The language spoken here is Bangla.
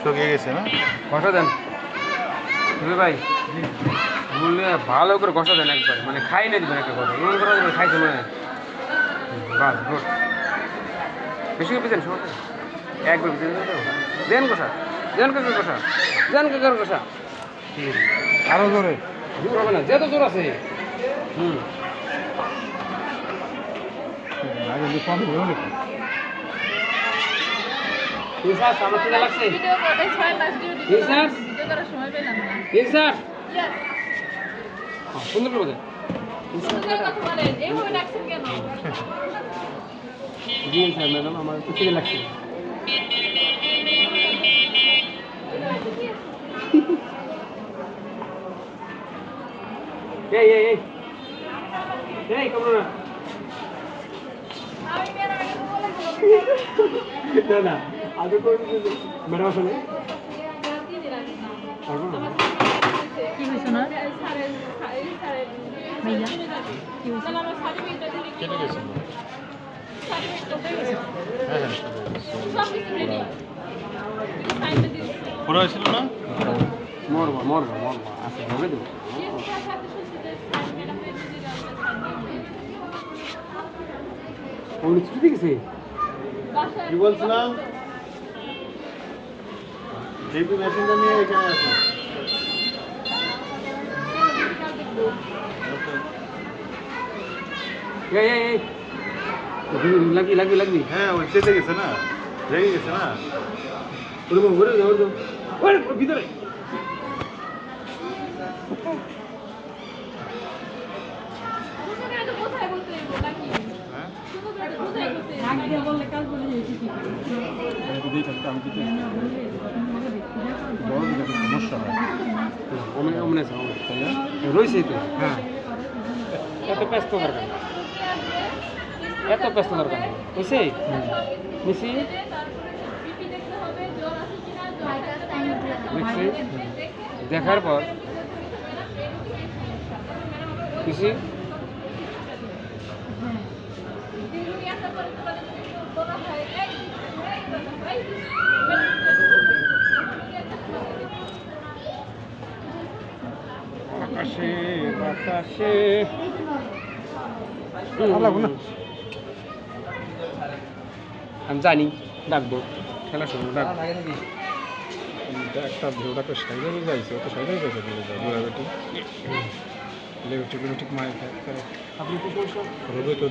শুকিয়ে গেছে না? ঘষা দেন। তুমি ভাই বললে ভালো করে ঘষা দেন একবার মানে খাই না দিবেন একটা কথা এমন করে দিবেন খাইছে মানে বাস গুড। বেশি করে পেতেন সমস্যা। একবার পেতেন তো? দেন কষা দেন কাকার কষা দেন কাকার কষা আরও ধরে জোর হবে না যেত জোর আছে। হুম। আগে কম হলো নাকি ইনসার্ট আমার খিদা লাগছে ভিডিও করে ছয় মাস ডিউটি ইনসার্ট ভিডিও করার সময় পেলাম না ইনসার্ট সুন্দর করে বোঝেন সুন্দর কথা বলেন এইভাবে ডাকছেন কেন জি স্যার ম্যাডাম আমার একটু খিদে লাগছে এই এই এই এই কমরো না আমি ম্যাডাম এটা বলে দিলাম না না আগে করে ম্যাডাম আসলে। পারব না কি হয়েছে না ভাইয়া কি হয়েছে? কেটে গেছে। পুরো হয়েছিল না? মরবো মরবো মরবো। আচ্ছা হবে দেবো ছুটি গেছে কি বলছিলাম? জিপি মেশিনটা নিয়ে এখানে আসুন। লাগবি লাগবি লাগবি। হ্যাঁ ওই চেতে গেছে না। রেগে গেছে না। ওরকম ঘুরে ওরে ভিতরে সুন্দর করে তো বোঝায় বলতে হইব নাকি হ্যাঁ সুন্দর করে তো বোঝায় বলতে হইব বললে কাজ বলে যাইছি কি বড় দিকে সমস্যা হয়। ওমনে ওমনে আছে ওমনে তাই না? রইছে তো। হ্যাঁ। এত ব্যস্ত দরকার এত ব্যস্ত দরকার বুঝছি জ্বর দেখছি দেখার পর। খুশি আকাশে বাতাসে? আমি জানি ডাকবো। খেলার সময় ডাকবো একটা ভিউটাকে সাইডে যাইছে ও তো সাইডে যাইছে ঘোরাঘুটি লেগেটিক মায়ের আপনি রবি তো